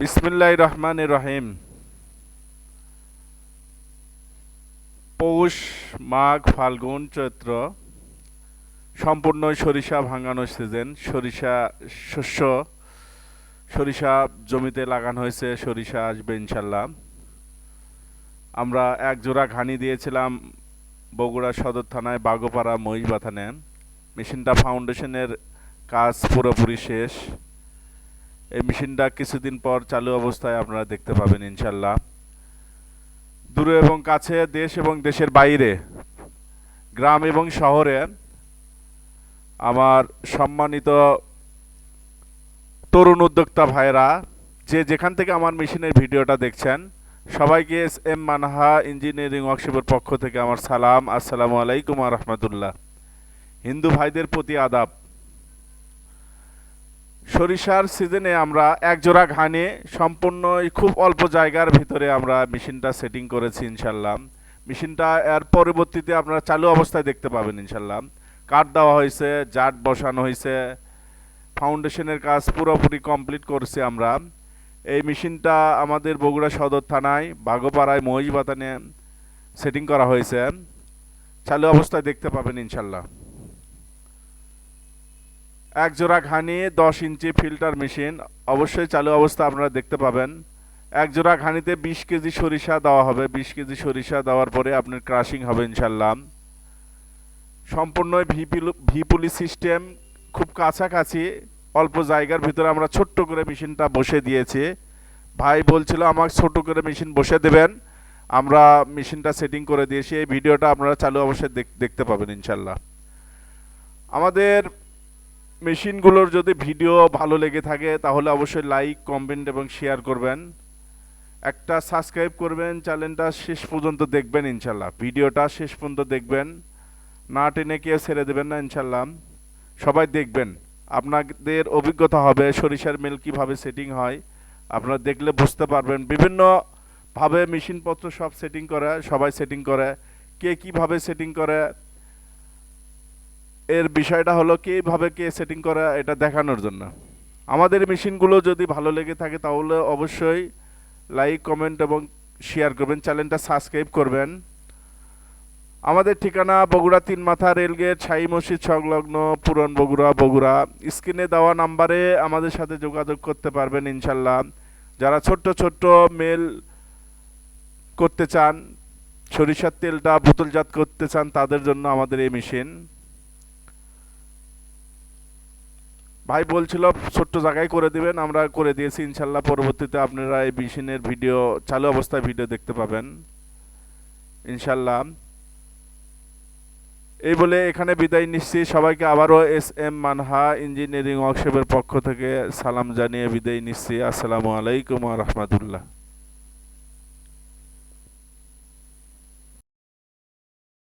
বিসমিল্লাহ রহমান রহিম। পৌষ, মাঘ, ফাল্গুন, চৈত্র, সম্পূর্ণ সরিষা ভাঙানোর সিজন সরিষা শস্য, সরিষা জমিতে লাগানো হয়েছে, সরিষা আসবে ইনশাল্লাহ। আমরা এক জোড়া ঘানি দিয়েছিলাম বগুড়া সদর থানায় বাগোপাড়া মহিষবাথানে। মেশিনটা ফাউন্ডেশনের কাজ পুরোপুরি শেষ। এই মেশিনটা কিছুদিন পর চালু অবস্থায় আপনারা দেখতে পাবেন ইনশাল্লাহ দূরে এবং কাছে দেশ এবং দেশের বাইরে, গ্রাম এবং শহরে আমার সম্মানিত তরুণ উদ্যোক্তা ভাইরা যে যেখান থেকে আমার মেশিনের ভিডিওটা দেখছেন, সবাইকে এস এম মানহা ইঞ্জিনিয়ারিং ওয়ার্কশপের পক্ষ থেকে আমার সালাম। আসসালামু আলাইকুম রহমতুল্লাহ। হিন্দু ভাইদের প্রতি আদাব। সরিষার সিজনে আমরা এক জোড়া ঘানে সম্পূর্ণ খুব অল্প জায়গার ভিতরে আমরা মেশিনটা সেটিং করেছি ইনশাল্লাহ। মেশিনটা এর পরবর্তীতে আপনারা চালু অবস্থায় দেখতে পাবেন ইনশাল্লাহ। কাঠ দেওয়া হয়েছে, জাট বসানো হয়েছে ফাউন্ডেশনের কাজ পুরোপুরি কমপ্লিট করছি আমরা। এই মেশিনটা আমাদের বগুড়া সদর থানায় বাগোপাড়ায় মহিষবাতানে সেটিং করা হয়েছে। চালু অবস্থায় দেখতে পাবেন ইনশাল্লাহ। এক জোড়া ঘানি, দশ ইঞ্চি ফিল্টার মেশিন। অবশ্যই চালু অবস্থা আপনারা দেখতে পাবেন। এক জোড়া ঘানিতে বিশ কেজি সরিষা দেওয়া হবে। বিশ কেজি সরিষা দেওয়ার পরে আপনার ক্রাশিং হবে ইনশাল্লাহ সম্পূর্ণ ভিপুলি সিস্টেম খুব কাছাকাছি, অল্প জায়গার ভিতরে আমরা ছোট্ট করে মেশিনটা বসে দিয়েছি। ভাই বলছিল আমাকে ছোট করে মেশিন বসে দেবেন। আমরা মেশিনটা সেটিং করে দিয়েছি। এই ভিডিওটা আপনারা চালু অবশ্যই দেখতে পাবেন ইনশাল্লাহ আমাদের মেশিনগুলোর যদি ভিডিও ভালো লেগে থাকে, তাহলে অবশ্যই লাইক, কমেন্ট এবং শেয়ার করবেন। একটা সাবস্ক্রাইব করবেন, চ্যানেলটা শেষ পর্যন্ত দেখবেন ইনশাল্লাহ। ভিডিওটা শেষ পর্যন্ত দেখবেন। না টেনে কেউ ছেড়ে দেবেন না ইনশাল্লাহ। সবাই দেখবেন। আপনাদের অভিজ্ঞতা হবে সরিষার মেল কীভাবে সেটিং হয়। আপনারা দেখলে বুঝতে পারবেন। বিভিন্নভাবে মেশিনপত্র সব সেটিং করে, সবাই সেটিং করে। কে কীভাবে সেটিং করে এর বিষয়টা হলো কীভাবে কে সেটিং করা এটা দেখানোর জন্য। আমাদের মেশিনগুলো যদি ভালো লেগে থাকে তাহলে অবশ্যই লাইক কমেন্ট এবং শেয়ার করবেন। চ্যানেলটা সাবস্ক্রাইব করবেন। আমাদের ঠিকানা বগুড়া তিন মাথা রেলগেট ছাই মসজিদ সংলগ্ন পুরন বগুড়া বগুড়া। স্ক্রিনে দেওয়া নাম্বারে আমাদের সাথে যোগাযোগ করতে পারবেন ইনশাল্লাহ। যারা ছোট্ট ছোট্ট মেল করতে চান, সরিষার তেলটা বোতলজাত করতে চান, তাদের জন্য আমাদের এই মেশিন। ভাই বলছিল, ছোট্ট জায়গায় করে দিবেন, আমরা করে দিয়েছি, ইনশাল্লাহ পরবর্তীতে আপনারা এই মেশিনের ভিডিও, চালু অবস্থায় ভিডিও দেখতে পাবেন। ইনশাল্লাহ। এই বলে এখানে বিদায় নিচ্ছি। সবাইকে আবারও এস এম মানহা ইঞ্জিনিয়ারিং ওয়ার্কশপের পক্ষ থেকে সালাম জানিয়ে বিদায় নিচ্ছি। আসসালামু আলাইকুম রহমতুল্লাহ।